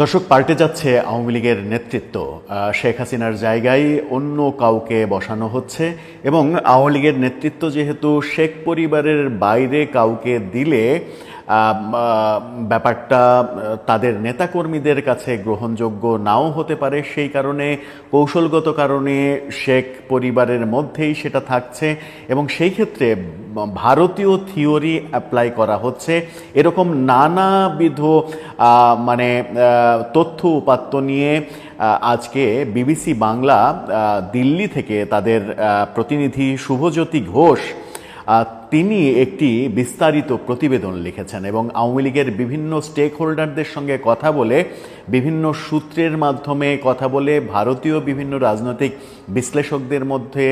দর্শক, পাল্টে যাচ্ছে আওয়ামী লীগের নেতৃত্ব। শেখ হাসিনার জায়গায় অন্য কাউকে বসানো হচ্ছে এবং আওয়ামী লীগের নেতৃত্ব যেহেতু শেখ পরিবারের বাইরে কাউকে দিলে ব্যাপারটা তাদের নেতাকর্মীদের কাছে গ্রহণযোগ্য নাও হতে পারে। সেই কারণে, কৌশলগত কারণে শেখ পরিবারের মধ্যেই সেটা থাকছে এবং সেই ক্ষেত্রে ভারতীয় থিওরি অ্যাপ্লাই করা হচ্ছে। এরকম নানাবিধ মানে তথ্য উপাত্ত নিয়ে আজকে বিবিসি বাংলা দিল্লি থেকে তাদের প্রতিনিধি শুভজ্যোতি ঘোষ তিনি একটি বিস্তারিত প্রতিবেদন লিখেছেন এবং আওয়ামী লীগের বিভিন্ন স্টেক হোল্ডারদের সঙ্গে কথা বলে, বিভিন্ন সূত্রের মাধ্যমে কথা বলে, ভারতীয় বিভিন্ন রাজনৈতিক বিশ্লেষকদের মধ্যে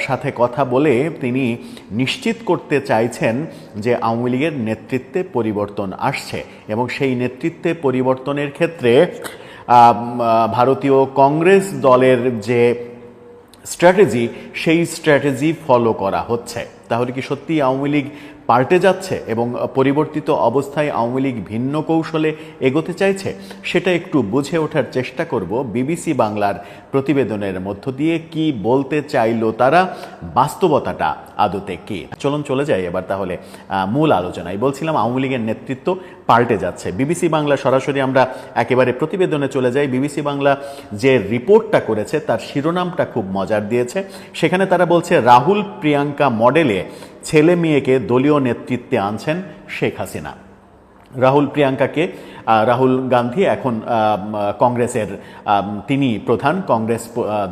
সাথে কথা বলে তিনি নিশ্চিত করতে চাইছেন যে আওয়ামী লীগের নেতৃত্বে পরিবর্তন আসছে এবং সেই নেতৃত্বে পরিবর্তনের ক্ষেত্রে ভারতীয় কংগ্রেস দলের যে স্ট্র্যাটেজি সেই স্ট্র্যাটেজি ফলো করা হচ্ছে। তাহলে কি সত্যি আওয়ামী লীগ পাল্টে যাচ্ছে এবং পরিবর্তিত অবস্থায় আওয়ামী লীগ ভিন্ন কৌশলে এগোতে চাইছে, সেটা একটু বুঝে ওঠার চেষ্টা করব বিবিসি বাংলার প্রতিবেদনের মধ্য দিয়ে কি বলতে চাইলো তারা, বাস্তবতাটা আদতে কি? চলুন চলে যাই এবার তাহলে মূল আলোচনায়। বলছিলাম আওয়ামী লীগের নেতৃত্ব পাল্টে যাচ্ছে। বিবিসি বাংলা সরাসরি আমরা একেবারে প্রতিবেদনে চলে যাই। বিবিসি বাংলা যে রিপোর্টটা করেছে তার শিরোনামটা খুব মজার দিয়েছে। সেখানে তারা বলছে, রাহুল প্রিয়াঙ্কা মডেলে ছেলে মেয়েকে দলীয় নেতৃত্বে আনছেন শেখ হাসিনা। রাহুল প্রিয়াঙ্কাকে রাহুল গান্ধী এখন কংগ্রেসের তিনি প্রধান কংগ্রেস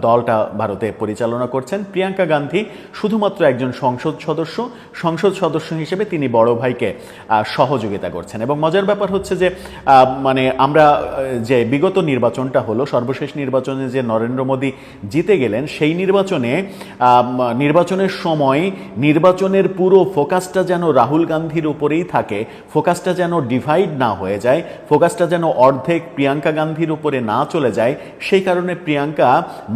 দলটা ভারতে পরিচালনা করছেন। প্রিয়াঙ্কা গান্ধী শুধুমাত্র একজন সংসদ সদস্য। সংসদ সদস্য হিসেবে তিনি বড় ভাইকে সহযোগিতা করছেন। এবং মজার ব্যাপার হচ্ছে যে মানে আমরা যে বিগত নির্বাচনটা হলো, সর্বশেষ নির্বাচনে যে নরেন্দ্র মোদী জিতে গেলেন, সেই নির্বাচনে নির্বাচনের সময় নির্বাচনের পুরো ফোকাসটা যেন রাহুল গান্ধীর উপরেই থাকে ফোকাসটা যেন ডিভাইড না হয়ে যায় ফোকাসটা যেন অর্ধেক প্রিয়াঙ্কা গান্ধীর উপরে না চলে যায়, সেই কারণে প্রিয়াঙ্কা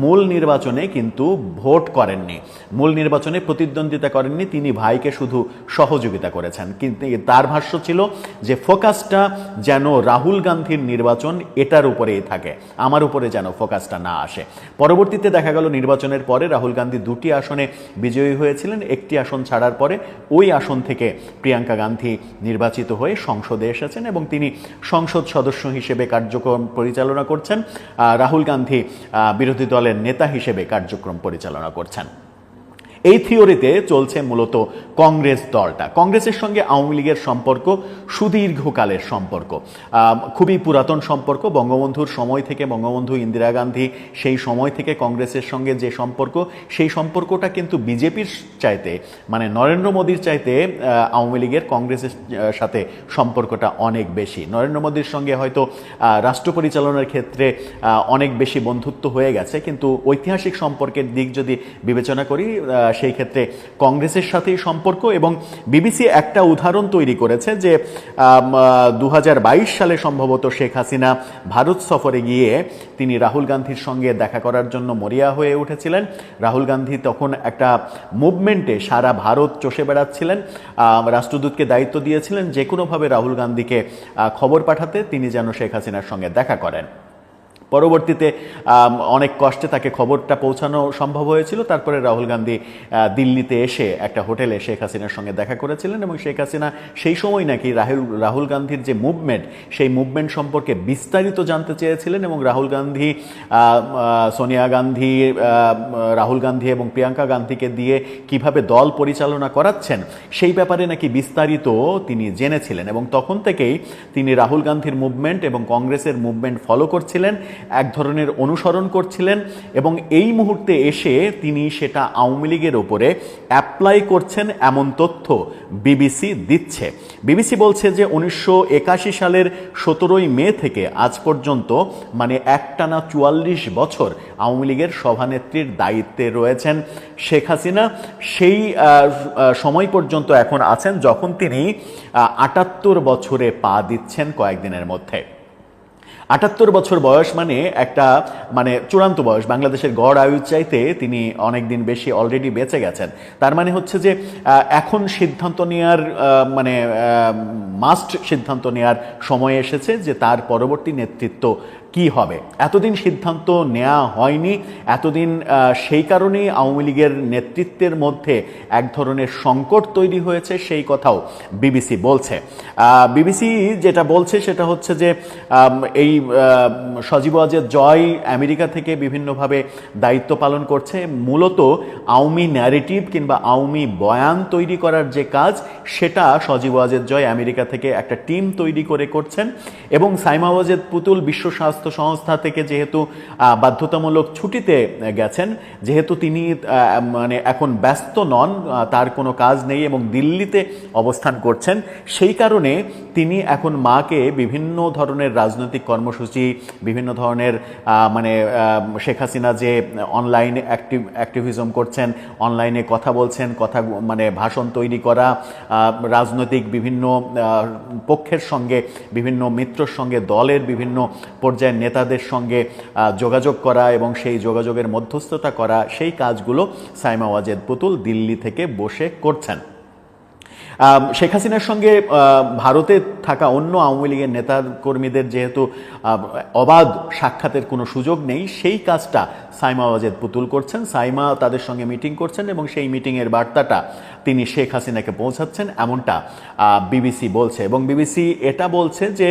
মূল নির্বাচনে কিন্তু ভোট করেননি। মূল নির্বাচনে প্রতিদ্বন্দ্বিতা করেননি, তিনি ভাইকে শুধু সহযোগিতা করেছেন। কিন্তু তার ভাষ্য ছিল যে ফোকাসটা যেন রাহুল গান্ধীর নির্বাচন এটার উপরেই থাকে, আমার উপরে যেন ফোকাসটা না আসে। পরবর্তীতে দেখা গেল নির্বাচনের পরে রাহুল গান্ধী দুটি আসনে বিজয়ী হয়েছিলেন, একটি আসন ছাড়ার পরে ওই আসন থেকে প্রিয়াঙ্কা গান্ধী নির্বাচিত হয়ে সংসদে এসেছেন এবং তিনি সংসদ সদস্য হিসেবে কার্যক্রম পরিচালনা করছেন রাহুল গান্ধী বিরোধী দলের নেতা হিসেবে কার্যক্রম পরিচালনা করছেন। এই থিওরিতে চলছে মূলত কংগ্রেস দলটা। কংগ্রেসের সঙ্গে আওয়ামী লীগের সম্পর্ক, সুদীর্ঘকালের সম্পর্ক। খুবই পুরাতন সম্পর্ক। বঙ্গবন্ধুর সময় থেকে বঙ্গবন্ধু ইন্দিরা গান্ধী সেই সময় থেকে কংগ্রেসের সঙ্গে যে সম্পর্ক, সেই সম্পর্কটা কিন্তু বিজেপির চাইতে মানে নরেন্দ্র মোদীর চাইতে আওয়ামী লীগের কংগ্রেসের সাথে সম্পর্কটা অনেক বেশি। নরেন্দ্র মোদীর সঙ্গে হয়তো রাষ্ট্র পরিচালনার ক্ষেত্রে অনেক বেশি বন্ধুত্ব হয়ে গেছে। কিন্তু ঐতিহাসিক সম্পর্কের দিক যদি বিবেচনা করি সেই ক্ষেত্রে কংগ্রেসের সাথেই সম্পর্ক এবং বিবিসি একটা উদাহরণ তৈরি করেছে যে দু হাজার বাইশ সালে সম্ভবত শেখ হাসিনা ভারত সফরে গিয়ে তিনি রাহুল গান্ধীর সঙ্গে দেখা করার জন্য মরিয়া হয়ে উঠেছিলেন। রাহুল গান্ধী তখন একটা মুভমেন্টে সারা ভারত চষে বেড়াচ্ছিলেন। রাষ্ট্রদূতকে দায়িত্ব দিয়েছিলেন যে কোনোভাবে রাহুল গান্ধীকে খবর পাঠাতে তিনি যেন শেখ হাসিনার সঙ্গে দেখা করেন। পরবর্তীতে অনেক কষ্টে তাকে খবরটা পৌঁছানো সম্ভব হয়েছিল। তারপরে রাহুল গান্ধী দিল্লিতে এসে একটা হোটেলে শেখ হাসিনার সঙ্গে দেখা করেছিলেন এবং শেখ হাসিনা সেই সময় নাকি রাহুল রাহুল গান্ধীর যে মুভমেন্ট সেই মুভমেন্ট সম্পর্কে বিস্তারিত জানতে চেয়েছিলেন এবং রাহুল গান্ধী সোনিয়া গান্ধী রাহুল গান্ধী এবং প্রিয়াঙ্কা গান্ধীকে দিয়ে কীভাবে দল পরিচালনা করাচ্ছেন, সেই ব্যাপারে নাকি বিস্তারিত তিনি জেনেছিলেন এবং তখন থেকেই তিনি রাহুল গান্ধীর মুভমেন্ট এবং কংগ্রেসের মুভমেন্ট ফলো করছিলেন। এক ধরনের অনুসরণ করছিলেন এবং এই মুহূর্তে এসে তিনি সেটা আওয়ামী লীগের ওপরে অ্যাপ্লাই করছেন এমন তথ্য বিবিসি দিচ্ছে। বিবিসি বলছে যে উনিশশো একাশি সালের সতেরোই মে থেকে আজ পর্যন্ত মানে একটানা চুয়াল্লিশ বছর আওয়ামী লীগের সভানেত্রীর দায়িত্বে রয়েছেন শেখ হাসিনা। সেই সময় পর্যন্ত এখন আছেন যখন তিনি আটাত্তর বছরে পা দিচ্ছেন কয়েকদিনের মধ্যে। আটাত্তর বছর বয়স মানে একটা মানে চূড়ান্ত বয়স। বাংলাদেশের গড় আয়ুর চাইতে তিনি অনেক দিন বেশি অলরেডি বেঁচে গেছেন। তার মানে হচ্ছে যে এখন সিদ্ধান্ত নেওয়ার মানে মাস্ট সিদ্ধান্ত নেওয়ার সময় এসেছে যে তার পরবর্তী নেতৃত্ব কি হবে? এতদিন সিদ্ধান্ত নেওয়া হয়নি, এতদিন সেই কারণেই আওয়ামী লীগের নেতৃত্বের মধ্যে এক ধরনের সংকট তৈরি হয়েছে, সেই কথাও বিবিসি বলছে। বিবিসি যেটা বলছে সেটা হচ্ছে যে এই সজীব ওয়াজেদ জয় আমেরিকা থেকে বিভিন্নভাবে দায়িত্ব পালন করছে। মূলত আওয়ামী ন্যারেটিভ কিংবা আওয়ামী বয়ান তৈরি করার যে কাজ, সেটা সজীব ওয়াজেদ জয় আমেরিকা থেকে একটা টিম তৈরি করে করছেন এবং সাইমা ওয়াজেদ পুতুল বিশ্ব স্বাস্থ্য সংস্থা থেকে যেহেতু বাধ্যতামূলক ছুটিতে গেছেন, যেহেতু তিনি মানে এখন ব্যস্ত নন তার কোনো কাজ নেই এবং দিল্লিতে অবস্থান করছেন, সেই কারণে তিনি এখন মাকে বিভিন্ন ধরনের রাজনৈতিক কর্মসূচি, বিভিন্ন ধরনের মানে শেখ হাসিনা যে অনলাইনে অ্যাক্টিভ, অ্যাক্টিভিজম করছেন, অনলাইনে কথা বলছেন, কথা মানে ভাষণ তৈরি করা রাজনৈতিক বিভিন্ন পক্ষের সঙ্গে, বিভিন্ন মিত্রর সঙ্গে, দলের বিভিন্ন পর্যায়ের নেতাদের সঙ্গে যোগাযোগ করা এবং সেই যোগাযোগের মধ্যস্থতা করা, সেই কাজগুলো সাইমা ওয়াজেদ পুতুল দিল্লি থেকে বসে করছেন। শেখ হাসিনার সঙ্গে ভারতে থাকা অন্য আওয়ামী লীগের নেতা কর্মীদের যেহেতু অবাধ সাক্ষাতের কোনো সুযোগ নেই, সেই কাজটা সাইমা ওয়াজেদ পুতুল করছেন। সাইমা তাদের সঙ্গে মিটিং করছেন এবং সেই মিটিংয়ের বার্তাটা তিনি শেখ হাসিনাকে পৌঁছাচ্ছেন এমনটা বিবিসি বলছে। এবং বিবিসি এটা বলছে যে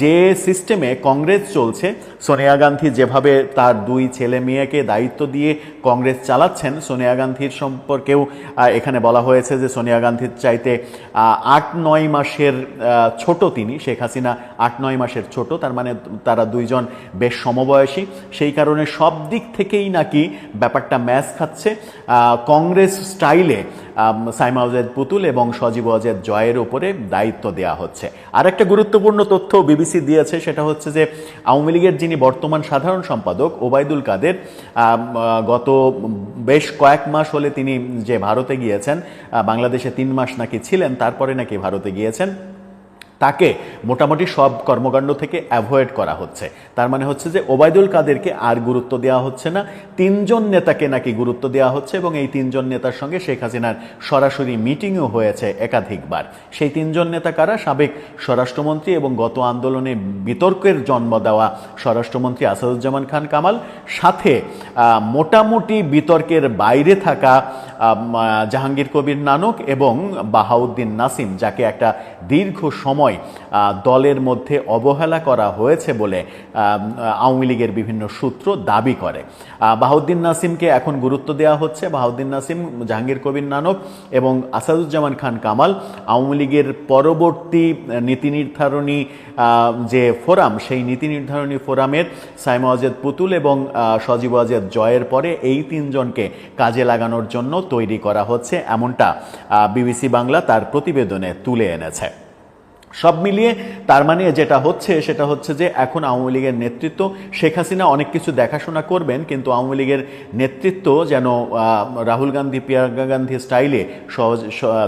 যে সিস্টেমে কংগ্রেস চলছে, সোনিয়া গান্ধী যেভাবে তার দুই ছেলে মেয়েকে দায়িত্ব দিয়ে কংগ্রেস চালাচ্ছেন, সোনিয়া গান্ধীর সম্পর্কেও এখানে বলা হয়েছে যে সোনিয়া গান্ধীর চাইতে আট নয় মাসের ছোট তিনি, শেখ হাসিনা আট নয় মাসের ছোট, তার মানে তারা দুইজন বেশ সমবয়সী। সেই কারণে সব দিক থেকেই নাকি ব্যাপারটা ম্যাচ খাচ্ছে। কংগ্রেস স্টাইলে সাইমা অজেদ পুতুল এবং সজীব অজেদ জয়ের ওপরে দায়িত্ব দেওয়া হচ্ছে। আর একটা গুরুত্বপূর্ণ তথ্য বিবিসি দিয়েছে, সেটা হচ্ছে যে আওয়ামী লীগের যিনি বর্তমান সাধারণ সম্পাদক ওবায়দুল কাদের গত বেশ কয়েক মাস হলে তিনি যে ভারতে গিয়েছেন বাংলাদেশে তিন মাস নাকি ছিলেন, তারপরে নাকি ভারতে গিয়েছেন। তাকে মোটামুটি সব কর্মকাণ্ড থেকে অ্যাভয়েড করা হচ্ছে। তার মানে হচ্ছে যে ওবায়দুল কাদেরকে আর গুরুত্ব দেওয়া হচ্ছে না, তিনজন নেতাকে নাকি গুরুত্ব দেওয়া হচ্ছে এবং এই তিনজন নেতার সঙ্গে শেখ হাসিনার সরাসরি মিটিংও হয়েছে একাধিকবার। সেই তিনজন নেতা কারা? সাবেক স্বরাষ্ট্রমন্ত্রী এবং গত আন্দোলনে বিতর্কের জন্ম দেওয়া স্বরাষ্ট্রমন্ত্রী আসাদুজ্জামান খান কামাল, সাথে মোটামুটি বিতর্কের বাইরে থাকা জাহাঙ্গীর কবির নানক এবং বাহাউদ্দিন নাসিম, যাকে একটা দীর্ঘ সময় দলের মধ্যে অবহেলা করা হয়েছে বলে আওয়ামী লীগের বিভিন্ন সূত্র দাবি করে। বাহাউদ্দিন নাসিমকে এখন গুরুত্ব দেওয়া হচ্ছে। বাহাউদ্দিন নাসিম, জাহাঙ্গীর কবির নানক এবং আসাদুজ্জামান খান কামাল, আওয়ামী লীগের পরবর্তী নীতি নির্ধারণী যে ফোরাম, সেই নীতি নির্ধারণী ফোরামের সাইমা ওয়াজেদ পুতুল এবং সজীব ওয়াজেদ জয়ের পরে এই তিনজনকে কাজে লাগানোর জন্য তৈরি করা হচ্ছে। এমনটা বিবিসি বাংলা তার প্রতিবেদনে তুলে এনেছে। সব মিলিয়ে তার মানে যেটা হচ্ছে সেটা হচ্ছে যে এখন আওয়ামী লীগের নেতৃত্ব শেখ হাসিনা অনেক কিছু দেখাশোনা করবেন কিন্তু আওয়ামী লীগের নেতৃত্ব যেন রাহুল গান্ধী প্রিয়াঙ্কা গান্ধী স্টাইলে সহজ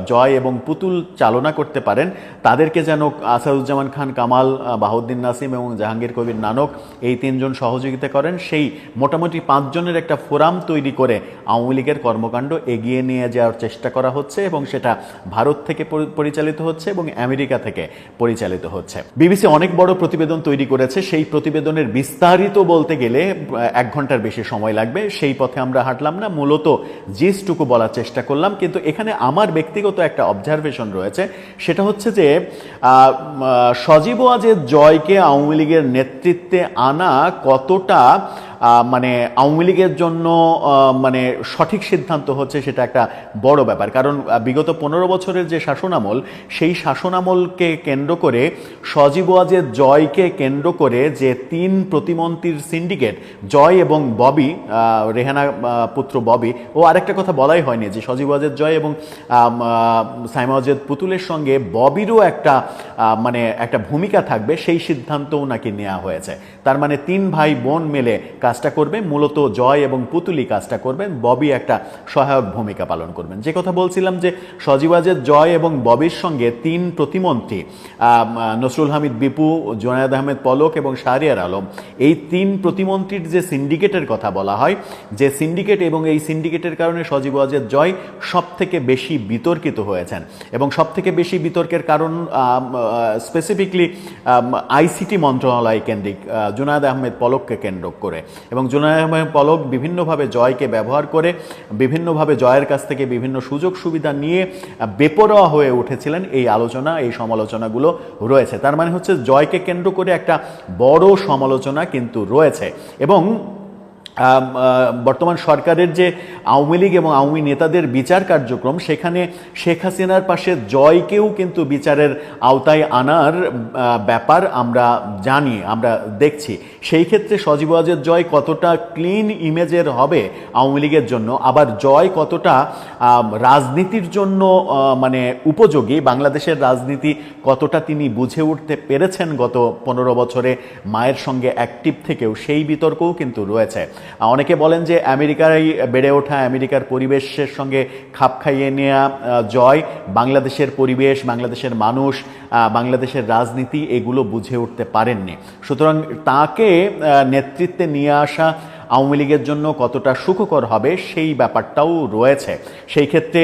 জয় এবং পুতুল চালনা করতে পারেন তাদেরকে যেন আসাদুজ্জামান খান কামাল আহ, বাহাউদ্দিন নাসিম এবং জাহাঙ্গীর কবির নানক এই তিনজন সহযোগিতা করেন সেই মোটামুটি পাঁচজনের একটা ফোরাম তৈরি করে আওয়ামী লীগের কর্মকাণ্ড এগিয়ে নিয়ে যাওয়ার চেষ্টা করা হচ্ছে এবং সেটা ভারত থেকে পরিচালিত হচ্ছে এবং আমেরিকা থেকে। পরিচালিত হচ্ছে। বিবিসি অনেক বড় প্রতিবেদন তৈরি করেছে। সেই প্রতিবেদনের বিস্তারিত বলতে গেলে এক ঘণ্টার বেশি সময় লাগবে। সেই পথে আমরা হাঁটলাম না। মূলত জিসটুকু বলার চেষ্টা করলাম। কিন্তু এখানে আমার ব্যক্তিগত একটা অবজারভেশন রয়েছে। সেটা হচ্ছে যে সজীব ওয়াজেদ জয়কে আওয়ামী লীগের নেতৃত্বে আনা কতটা মানে আওয়ামী লীগের জন্য মানে সঠিক সিদ্ধান্ত হচ্ছে সেটা একটা বড় ব্যাপার। কারণ বিগত পনেরো বছরের যে শাসনামল সেই শাসনামলকে কেন্দ্র করে সজীব ওয়াজেদ জয়কে কেন্দ্র করে যে তিন প্রতিমন্ত্রীর সিন্ডিকেট জয় এবং ববি রেহানা পুত্র ববি ও আরেকটা কথা বলাই হয়নি যে সজীব জয় এবং আহ, পুতুলের সঙ্গে ববিরও একটা মানে একটা ভূমিকা থাকবে সেই সিদ্ধান্তও নাকি নেওয়া হয়েছে। তার মানে তিন ভাই বোন মিলে কাজটা করবে মূলত জয় এবং পুতুলি কাজটা করবেন, ববি একটা সহায়ক ভূমিকা পালন করবেন। যে কথা বলছিলাম যে সজীবাজের জয় এবং ববির সঙ্গে তিন প্রতিমন্ত্রী নসরুল হামিদ বিপু, জোনায়দ আহমেদ পলক এবং শাহরিয়ার আলম, এই তিন প্রতিমন্ত্রীর যে সিন্ডিকেটের কথা বলা হয়, যে সিন্ডিকেট এবং এই সিন্ডিকেটের কারণে সজীব জয় সব থেকে বেশি বিতর্কিত হয়েছেন এবং সব থেকে বেশি বিতর্কের কারণ স্পেসিফিকলি আইসিটি মন্ত্রণালয় কেন্দ্রিক জুনায়দ আহমেদ পলককে কেন্দ্র করে। এবং জুনায়ম পলক বিভিন্নভাবে জয়কে ব্যবহার করে, বিভিন্নভাবে জয়ের কাছ থেকে বিভিন্ন সুযোগ সুবিধা নিয়ে বেপরোয়া হয়ে উঠেছিলেন এই আলোচনা, এই সমালোচনাগুলো রয়েছে। তার মানে হচ্ছে জয়কে কেন্দ্র করে একটা বড় সমালোচনা কিন্তু রয়েছে। এবং বর্তমান সরকারের যে আওয়ামী লীগ এবং আওয়ামী নেতাদের বিচার কার্যক্রম, সেখানে শেখ হাসিনার পাশে জয়কেও কিন্তু বিচারের আওতায় আনার ব্যাপার আমরা জানি, আমরা দেখছি। সেই ক্ষেত্রে সজীব ওয়াজেদ জয় কতটা ক্লিন ইমেজের হবে আওয়ামী লীগের জন্য? আবার জয় কতটা রাজনীতির জন্য মানে উপযোগী? বাংলাদেশের রাজনীতি কতটা তিনি বুঝে উঠতে পেরেছেন গত পনেরো বছরে? মায়ের সঙ্গে অ্যাক্টিভ থেকেও সেই বিতর্কও কিন্তু রয়েছে। অনেকে বলেন যে আমেরিকায় বেড়ে ওঠা, আমেরিকার পরিবেশের সঙ্গে খাপ খাইয়ে নেওয়া জয়, বাংলাদেশের পরিবেশ, বাংলাদেশের মানুষ বাংলাদেশের রাজনীতি, এগুলো বুঝে উঠতে পারেননি। সুতরাং তাকে নেতৃত্বে নিয়ে আসা আওয়ামী লীগের জন্য কতটা সুখকর হবে সেই ব্যাপারটাও রয়েছে। সেই ক্ষেত্রে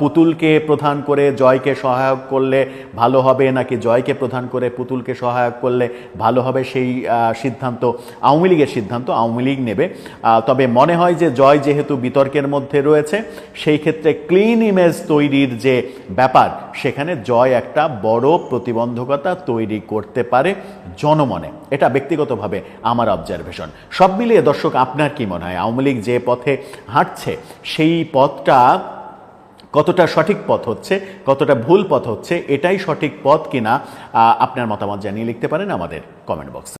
পুতুলকে প্রধান করে জয়কে সহায়ক করলে ভালো হবে, নাকি জয়কে প্রধান করে পুতুলকে সহায়ক করলে ভালো হবে সেই সিদ্ধান্ত, আওয়ামী লীগের সিদ্ধান্ত আওয়ামী লীগ নেবে। তবে মনে হয় যে জয় যেহেতু বিতর্কের মধ্যে রয়েছে, সেই ক্ষেত্রে ক্লিন ইমেজ তৈরির যে ব্যাপার, সেখানে জয় একটা বড় প্রতিবন্ধকতা তৈরি করতে পারে জনমনে। এটা ব্যক্তিগতভাবে আমার অবজারভেশন সব মিলিয়ে দর্শক, আপনার কি মনে হয়? আওয়ামী লীগ যে পথে হাঁটছে, সেই পথটা কতটা সঠিক পথ হচ্ছে, কতটা ভুল পথ হচ্ছে, এটাই সঠিক পথ কিনা আপনার মতামত জানিয়ে লিখতে পারেন আমাদের কমেন্ট বক্সে।